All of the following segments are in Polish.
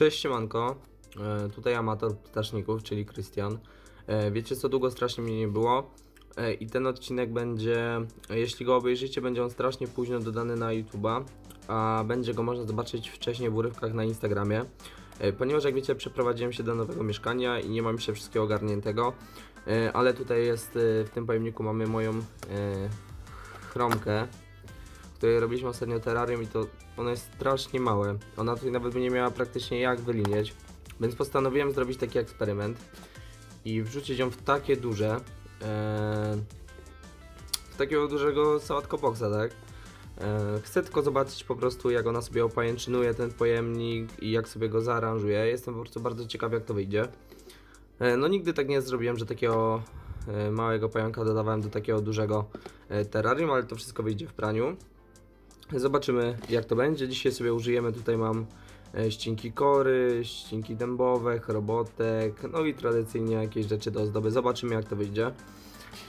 Cześć siemanko, e, tutaj amator ptaszników, czyli Krystian. E, Wiecie co, długo strasznie mnie nie było e, i ten odcinek będzie, jeśli go obejrzycie, będzie on strasznie późno dodany na YouTube'a, a będzie go można zobaczyć wcześniej w urywkach na Instagramie. Ponieważ jak wiecie, przeprowadziłem się do nowego mieszkania i nie mam jeszcze wszystkiego ogarniętego, ale tutaj jest, w tym pojemniku mamy moją chromkę, której robiliśmy ostatnio terrarium i to ono jest strasznie małe. Ona tutaj nawet nie miała praktycznie jak wylinieć. Więc postanowiłem zrobić taki eksperyment i wrzucić ją w takie duże, e, w takiego dużego sałatko boxa, tak? E, chcę tylko zobaczyć po prostu jak ona sobie opajęczynuje ten pojemnik i jak sobie go zaaranżuje. Jestem po prostu bardzo ciekaw jak to wyjdzie. E, no nigdy tak nie zrobiłem, że takiego e, małego pająka dodawałem do takiego dużego terrarium, ale to wszystko wyjdzie w praniu. Zobaczymy jak to będzie. Dzisiaj sobie użyjemy, tutaj mam e, ścinki kory, ścinki dębowe, chrobotek, no i tradycyjnie jakieś rzeczy do ozdoby. Zobaczymy jak to wyjdzie.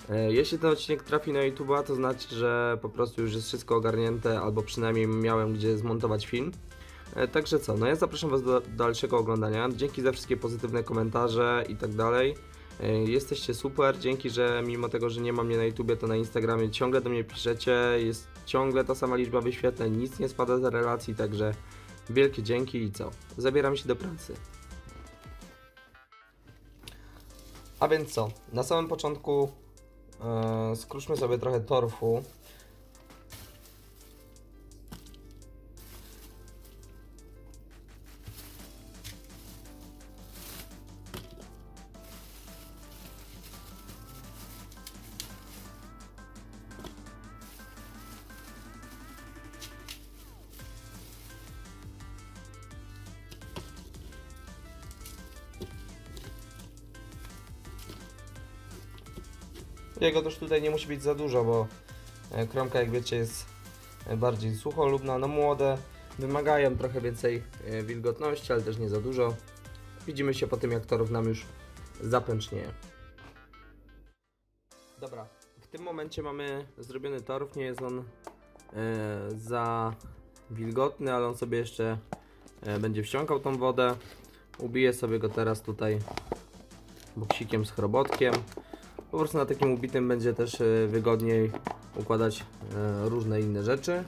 E, Jeśli ten odcinek trafi na YouTube'a, to znaczy, że po prostu już jest wszystko ogarnięte, albo przynajmniej miałem gdzie zmontować film. E, Także co, no ja zapraszam Was do dalszego oglądania. Dzięki za wszystkie pozytywne komentarze i tak dalej. E, Jesteście super, dzięki, że mimo tego, że nie mam mnie na YouTubie, to na Instagramie ciągle do mnie piszecie, jest ciągle ta sama liczba wyświetleń, nic nie spada z relacji, także wielkie dzięki i co? Zabieram się do pracy. A więc co? Na samym początku skruszmy sobie trochę torfu. Jego też tutaj nie musi być za dużo, bo e, kromka jak wiecie jest e, bardziej sucholubna, no młode wymagają trochę więcej e, wilgotności, ale też nie za dużo. Widzimy się po tym jak torów nam już zapęcznieje. Dobra, w tym momencie mamy zrobiony torf, nie jest on e, za wilgotny, ale on sobie jeszcze e, będzie wsiąkał tą wodę. Ubiję sobie go teraz tutaj boksikiem z chrobotkiem. Po prostu na takim ubitym będzie też e, wygodniej układać e, różne inne rzeczy.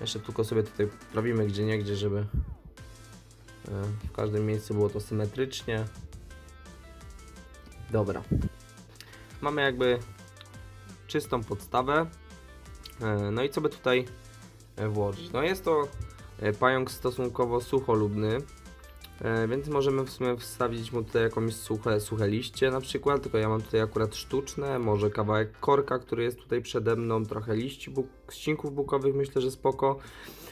Jeszcze tylko sobie tutaj robimy gdzie niegdzie, żeby e, w każdym miejscu było to symetrycznie. Dobra. Mamy jakby czystą podstawę. No i co by tutaj włożyć? No jest to pająk stosunkowo sucholubny. E, więc możemy w sumie wstawić mu tutaj jakąś suche, suche liście na przykład, tylko ja mam tutaj akurat sztuczne, może kawałek korka, który jest tutaj przede mną, trochę liści, buk, ścinków bukowych, myślę, że spoko,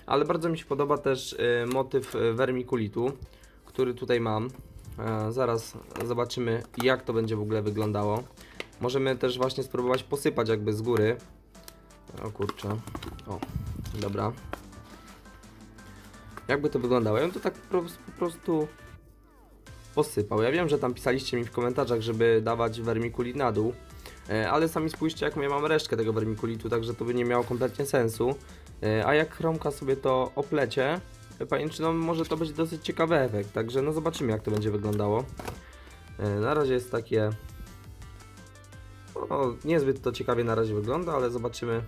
ale bardzo mi się podoba też e, motyw e, wermikulitu, który tutaj mam. E, zaraz zobaczymy jak to będzie w ogóle wyglądało. Możemy też właśnie spróbować posypać jakby z góry. O kurczę, o, dobra. Jakby to wyglądało? Ja bym to tak po prostu, po prostu posypał. Ja wiem, że tam pisaliście mi w komentarzach, żeby dawać wermikulit na dół, e, ale sami spójrzcie, jak ja mam resztkę tego wermikulitu, także to by nie miało kompletnie sensu. E, A jak chromka sobie to oplecie, e, pajęczyną, może to być dosyć ciekawy efekt, także no zobaczymy, jak to będzie wyglądało. Na razie jest takie... No, niezbyt to ciekawie na razie wygląda, ale zobaczymy.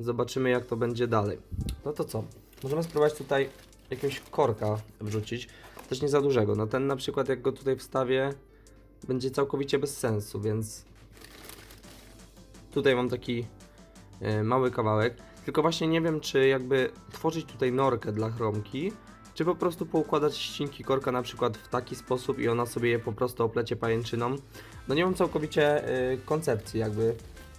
Zobaczymy, jak to będzie dalej. No to co? Możemy spróbować tutaj jakiegoś korka wrzucić. Też nie za dużego. No ten na przykład jak go tutaj wstawię będzie całkowicie bez sensu, więc tutaj mam taki e, mały kawałek. Tylko właśnie nie wiem czy jakby tworzyć tutaj norkę dla chromki, czy po prostu poukładać ścinki korka na przykład w taki sposób i ona sobie je po prostu oplecie pajęczyną. No nie mam całkowicie e, koncepcji jakby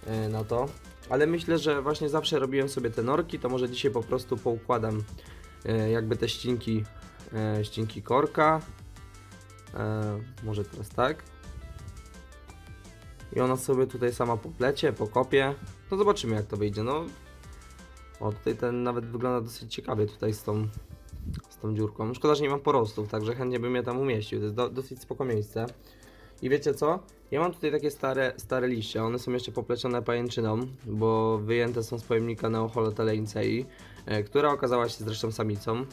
e, na to. Ale myślę, że właśnie zawsze robiłem sobie te norki, to może dzisiaj po prostu poukładam e, jakby te ścinki, e, ścinki korka. E, może teraz tak. I ona sobie tutaj sama poplecie, pokopie. No zobaczymy jak to wyjdzie. No. O, tutaj ten nawet wygląda dosyć ciekawie tutaj z tą, z tą dziurką. Szkoda, że nie mam porostów, także chętnie bym je tam umieścił. To jest do, dosyć spoko miejsce. I wiecie co? Ja mam tutaj takie stare, stare liście, one są jeszcze poplecione pajęczyną, bo wyjęte są z pojemnika Neoholoteleicei, e, która okazała się zresztą samicą.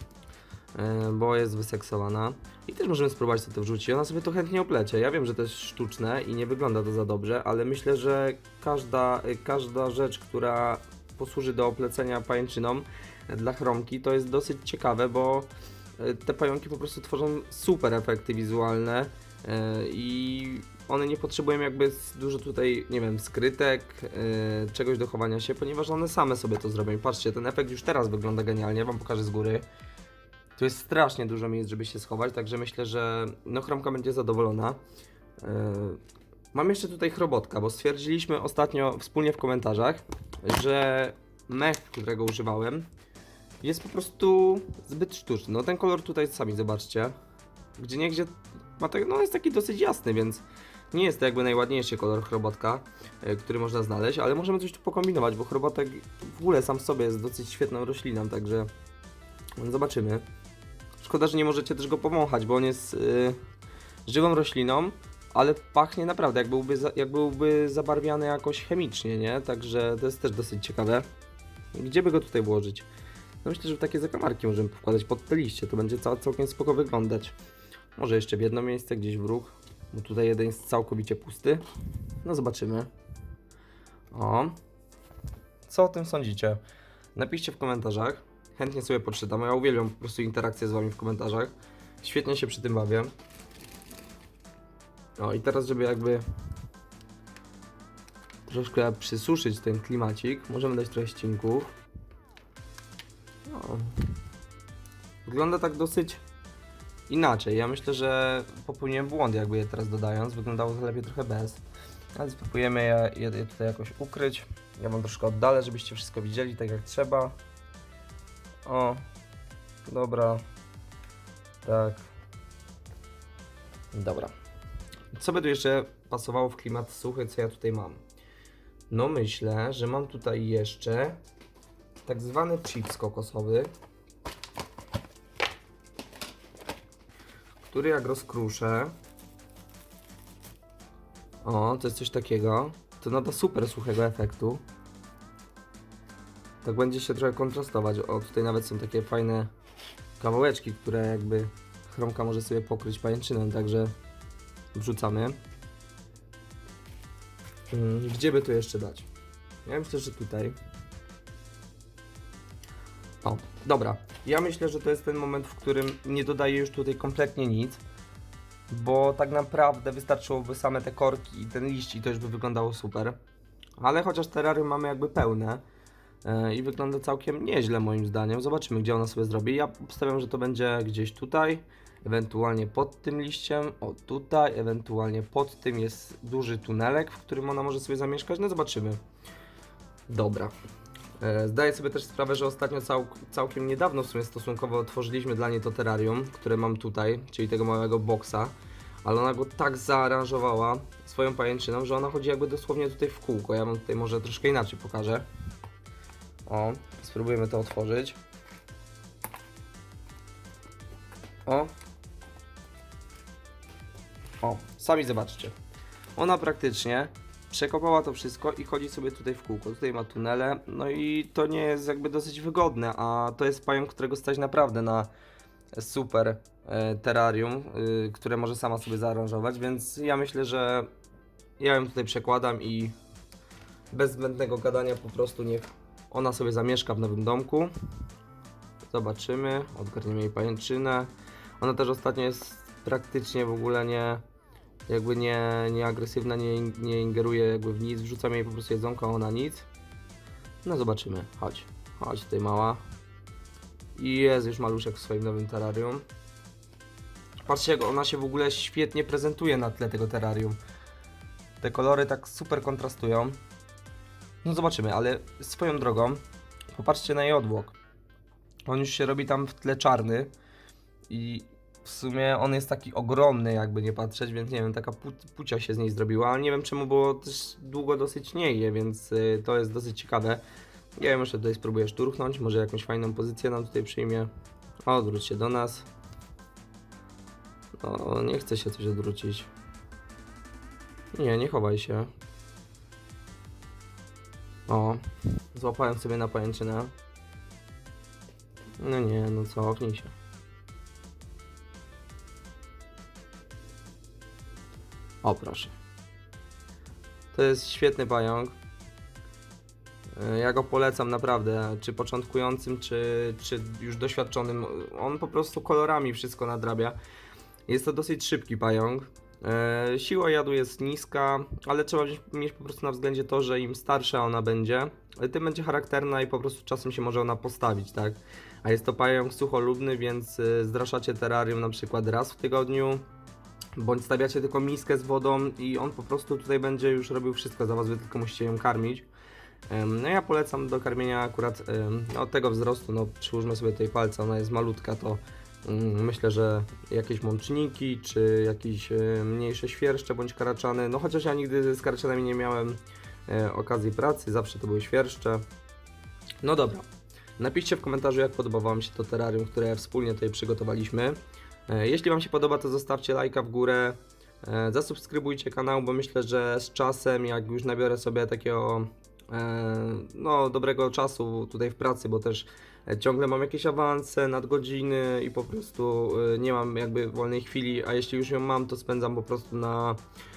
e, bo jest wyseksowana. I też możemy spróbować to, to wrzucić. Ona sobie to chętnie oplecie. Ja wiem, że to jest sztuczne i nie wygląda to za dobrze, ale myślę, że każda, e, każda rzecz, która posłuży do oplecenia pajęczyną dla chromki, to jest dosyć ciekawe, bo te pająki po prostu tworzą super efekty wizualne i one nie potrzebują jakby dużo tutaj, nie wiem, skrytek, e, czegoś do chowania się, ponieważ one same sobie to zrobią. I Patrzcie, ten efekt już teraz wygląda genialnie, wam pokażę z góry. Tu jest strasznie dużo miejsc, żeby się schować, także myślę, że no chromka będzie zadowolona. E, Mam jeszcze tutaj chrobotka, bo stwierdziliśmy ostatnio wspólnie w komentarzach, że mech, którego używałem, jest po prostu zbyt sztuczny. No ten kolor tutaj sami zobaczcie. Gdzie niegdzie ma tak, no jest taki dosyć jasny, więc nie jest to jakby najładniejszy kolor chrobotka, e, który można znaleźć, ale możemy coś tu pokombinować, bo chrobotek w ogóle sam w sobie jest dosyć świetną rośliną, także zobaczymy. Szkoda, że nie możecie też go powąchać, bo on jest y, żywą rośliną, ale pachnie naprawdę jak byłby, za, jak byłby zabarwiany jakoś chemicznie, nie? Także to jest też dosyć ciekawe. Gdzie by go tutaj włożyć? No myślę, że takie zakamarki możemy wkładać pod te liście, to będzie cał, całkiem spoko wyglądać. Może jeszcze w jedno miejsce, gdzieś w róg, bo tutaj jeden jest całkowicie pusty. No zobaczymy. O. Co o tym sądzicie? Napiszcie w komentarzach. Chętnie sobie poczytam. Ja uwielbiam po prostu interakcję z wami w komentarzach. Świetnie się przy tym bawię. No i teraz, żeby jakby troszkę przysuszyć ten klimacik, możemy dać trochę ścinków. No. Wygląda tak dosyć inaczej. Ja myślę, że popełniłem błąd jakby je teraz dodając. Wyglądało to lepiej trochę bez. Ale spróbujemy je, je, je tutaj jakoś ukryć. Ja wam troszkę oddalę, żebyście wszystko widzieli tak jak trzeba. O, dobra. Tak. Dobra. Co by tu jeszcze pasowało w klimat suchy, co ja tutaj mam? No myślę, że mam tutaj jeszcze tak zwany chips kokosowy, który jak rozkruszę, o, to jest coś takiego, to nada super suchego efektu. Tak będzie się trochę kontrastować. O, tutaj nawet są takie fajne kawałeczki, które jakby chromka może sobie pokryć pajęczynem, także wrzucamy. Mm, Gdzie by to jeszcze dać? Ja myślę, że tutaj. O, dobra. Ja myślę, że to jest ten moment, w którym nie dodaję już tutaj kompletnie nic, bo tak naprawdę wystarczyłoby same te korki i ten liść i to już by wyglądało super. Ale chociaż terrarium mamy jakby pełne e, i wygląda całkiem nieźle moim zdaniem. Zobaczymy, gdzie ona sobie zrobi. Ja obstawiam, że to będzie gdzieś tutaj, ewentualnie pod tym liściem, o tutaj, ewentualnie pod tym jest duży tunelek, w którym ona może sobie zamieszkać. No zobaczymy. Dobra. E, Zdaję sobie też sprawę, że ostatnio cał, całkiem niedawno w sumie stosunkowo otworzyliśmy dla niej to terrarium, które mam tutaj, czyli tego małego boksa, ale ona go tak zaaranżowała swoją pajęczyną, że ona chodzi jakby dosłownie tutaj w kółko. Ja wam tutaj może troszkę inaczej pokażę. O, spróbujemy to otworzyć. O. O, sami zobaczcie. Ona praktycznie przekopała to wszystko i chodzi sobie tutaj w kółko. Tutaj ma tunele, no i to nie jest jakby dosyć wygodne, a to jest pająk, którego stać naprawdę na super e, terrarium, y, które może sama sobie zaaranżować, więc ja myślę, że ja ją tutaj przekładam i bez zbędnego gadania po prostu niech ona sobie zamieszka w nowym domku. Zobaczymy, odgarniemy jej pajęczynę. Ona też ostatnio jest praktycznie w ogóle nie jakby nie, nie agresywna, nie, nie ingeruje jakby w nic, wrzucam jej po prostu jedzonko, ona nic. No zobaczymy, chodź, chodź tutaj mała. I jest już maluszek w swoim nowym terrarium. Patrzcie jak ona się w ogóle świetnie prezentuje na tle tego terrarium. Te kolory tak super kontrastują. No zobaczymy, ale swoją drogą, popatrzcie na jej odwłok. On już się robi tam w tle czarny i w sumie on jest taki ogromny, jakby nie patrzeć, więc nie wiem, taka pu pucia się z niej zrobiła, ale nie wiem czemu, bo też długo dosyć nie je, więc y, to jest dosyć ciekawe. Ja wiem, jeszcze tutaj spróbuję szturchnąć, może jakąś fajną pozycję nam tutaj przyjmie. Odwróć się do nas. O, nie chce się coś odwrócić. Nie, nie chowaj się. O, złapałem sobie na pajęczynę. No nie, no cofnij się. O, proszę. To jest świetny pająk. E, Ja go polecam naprawdę, czy początkującym, czy, czy już doświadczonym. On po prostu kolorami wszystko nadrabia. Jest to dosyć szybki pająk. E, Siła jadu jest niska, ale trzeba mieć po prostu na względzie to, że im starsza ona będzie, e, tym będzie charakterna i po prostu czasem się może ona postawić, tak? A jest to pająk sucholubny, więc zdraszacie terrarium na przykład raz w tygodniu, bądź stawiacie tylko miskę z wodą i on po prostu tutaj będzie już robił wszystko za was, wy tylko musicie ją karmić. No ja polecam do karmienia akurat no, tego wzrostu, no przyłóżmy sobie tutaj palca, ona jest malutka, to mm, myślę, że jakieś mączniki, czy jakieś e, mniejsze świerszcze bądź karaczany, no chociaż ja nigdy z karaczanami nie miałem e, okazji pracy, zawsze to były świerszcze. No dobra, napiszcie w komentarzu jak podoba Wam się to terrarium, które wspólnie tutaj przygotowaliśmy. E, Jeśli Wam się podoba, to zostawcie lajka w górę, e, zasubskrybujcie kanał, bo myślę, że z czasem, jak już nabiorę sobie takiego e, no, dobrego czasu tutaj w pracy, bo też ciągle mam jakieś awanse, nadgodziny i po prostu nie mam jakby wolnej chwili, a jeśli już ją mam, to spędzam po prostu na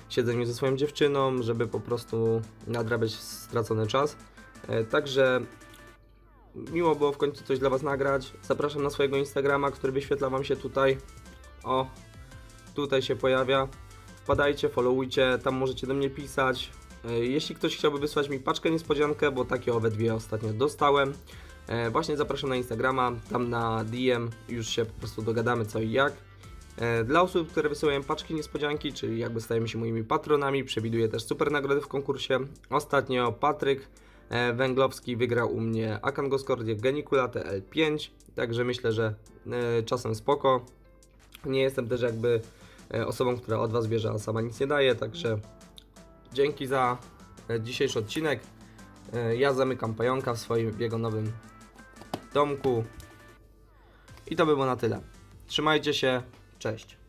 siedzeniu ze swoją dziewczyną, żeby po prostu nadrabiać stracony czas. Także miło było w końcu coś dla Was nagrać. Zapraszam na swojego Instagrama, który wyświetla Wam się tutaj. O, tutaj się pojawia. Wpadajcie, followujcie, tam możecie do mnie pisać. E, Jeśli ktoś chciałby wysłać mi paczkę niespodziankę, bo takie owe dwie ostatnio dostałem, e, właśnie zapraszam na Instagrama, tam na DM już się po prostu dogadamy co i jak. E, Dla osób, które wysyłają paczki niespodzianki, czyli jakby stajemy się moimi patronami, przewiduję też super nagrody w konkursie. Ostatnio Patryk Węglowski wygrał u mnie Akan Goscordię Geniculate L5, także myślę, że czasem spoko. Nie jestem też jakby e, osobą, która od Was bierze, a sama nic nie daje, także dzięki za e, dzisiejszy odcinek. E, Ja zamykam pająka w swoim jego nowym domku. I to by było na tyle. Trzymajcie się, cześć.